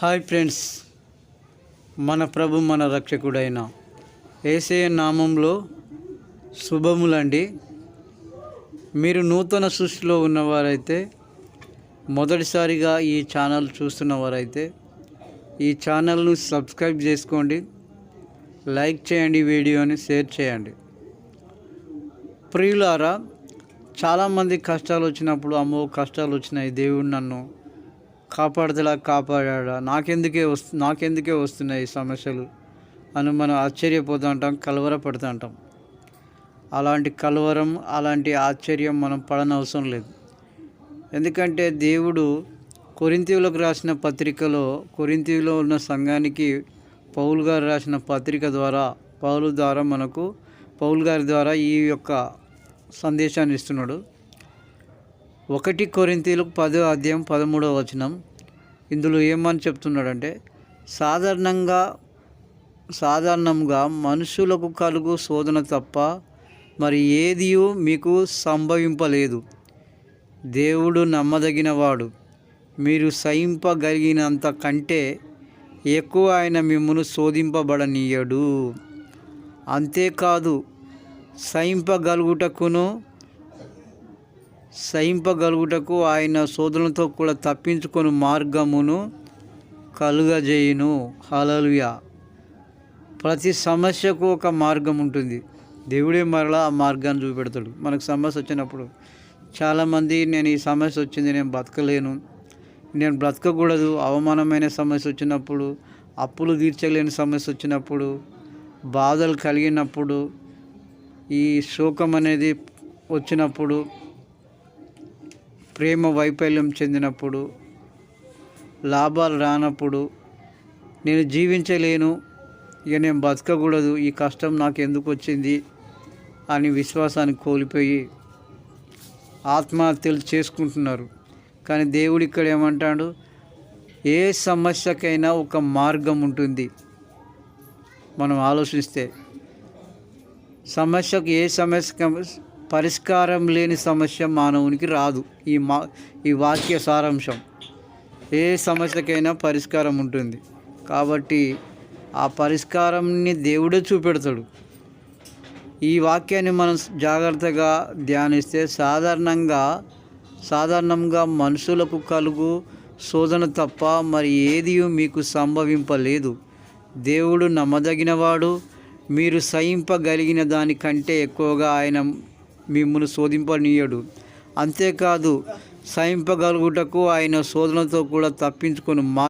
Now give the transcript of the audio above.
Hi friends మన ప్రభు మన రక్షకుడైన ఏసే నామంలో శుభములండి. మీరు నూతన సృష్టిలో ఉన్నవారైతే మొదటిసారిగా ఈ ఛానల్ చూస్తున్నవారైతే ఈ ఛానల్ను సబ్స్క్రైబ్ చేసుకోండి లైక్ చేయండి వీడియోని షేర్ చేయండి. ప్రియులారా చాలామంది కష్టాలు వచ్చినప్పుడు అమ్మో కష్టాలు వచ్చినాయి దేవుడు నన్ను కాపాడతలా కాపాడా నాకెందుకే వస్తు నాకెందుకే వస్తున్నాయి ఈ సమస్యలు? అని మనం ఆశ్చర్యపోతూ ఉంటాం కలవరపడుతూ ఉంటాం. అలాంటి కలవరం అలాంటి ఆశ్చర్యం మనం పడనవసరం లేదు. ఎందుకంటే దేవుడు కొరింతీవులకు రాసిన పత్రికలో కొరింతీవులో ఉన్న సంఘానికి పౌలు గారు రాసిన పత్రిక ద్వారా పౌలు ద్వారా మనకు పౌల్ గారి ద్వారా ఈ యొక్క సందేశాన్ని ఇస్తున్నాడు. ఒకటి కొరింతీలకు పదో అధ్యాయం పదమూడవ వచనం. ఇందులో ఏమని చెప్తున్నాడంటే సాధారణంగా సాధారణంగా మనుషులకు కలుగు శోధన తప్ప మరి ఏది మీకు సంభవింపలేదు. దేవుడు నమ్మదగినవాడు. మీరు సహింపగలిగినంత కంటే ఎక్కువ ఆయన మిమ్మల్ని శోధింపబడనీయడు. అంతేకాదు సహింపగలుగుటకును సహింపగలుగుటకు ఆయన శోధనలతో కూడా తప్పించుకొని మార్గమును కలుగజేయును. హలలుయా ప్రతి సమస్యకు ఒక మార్గం ఉంటుంది. దేవుడే మరలా ఆ మార్గాన్ని చూపెడతాడు. మనకు సమస్య వచ్చినప్పుడు చాలామంది నేను ఈ సమస్య వచ్చింది నేను బతకలేను నేను బ్రతకకూడదు అవమానమైన సమస్య వచ్చినప్పుడు అప్పులు తీర్చలేని సమస్య వచ్చినప్పుడు బాధలు కలిగినప్పుడు ఈ శోకం అనేది వచ్చినప్పుడు ప్రేమ వైఫల్యం చెందినప్పుడు లాభాలు రానప్పుడు నేను జీవించలేను ఇక నేను బతకకూడదు ఈ కష్టం నాకు ఎందుకు వచ్చింది అని విశ్వాసాన్ని కోల్పోయి ఆత్మహత్యలు చేసుకుంటున్నారు. కానీ దేవుడు ఇక్కడ ఏమంటాడు? ఏ సమస్యకైనా ఒక మార్గం ఉంటుంది. మనం ఆలోచిస్తే సమస్యకు ఏ సమస్య పరిష్కారం లేని సమస్య మానవునికి రాదు. ఈ మా ఈ వాక్య సారాంశం. ఏ సమస్యకైనా పరిష్కారం ఉంటుంది. కాబట్టి ఆ పరిష్కారంని దేవుడే చూపెడతాడు. ఈ వాక్యాన్ని మనం జాగ్రత్తగా ధ్యానిస్తే సాధారణంగా సాధారణంగా మనుషులకు కలుగు శోధన తప్ప మరి ఏది మీకు సంభవింపలేదు. దేవుడు నమ్మదగినవాడు. మీరు సహింపగలిగిన దానికంటే ఎక్కువగా ఆయన మిమ్మల్ని శోధింపనీయడు. అంతేకాదు సహింపగలుగుటకు ఆయన శోధనతో కూడా తప్పించుకొని మా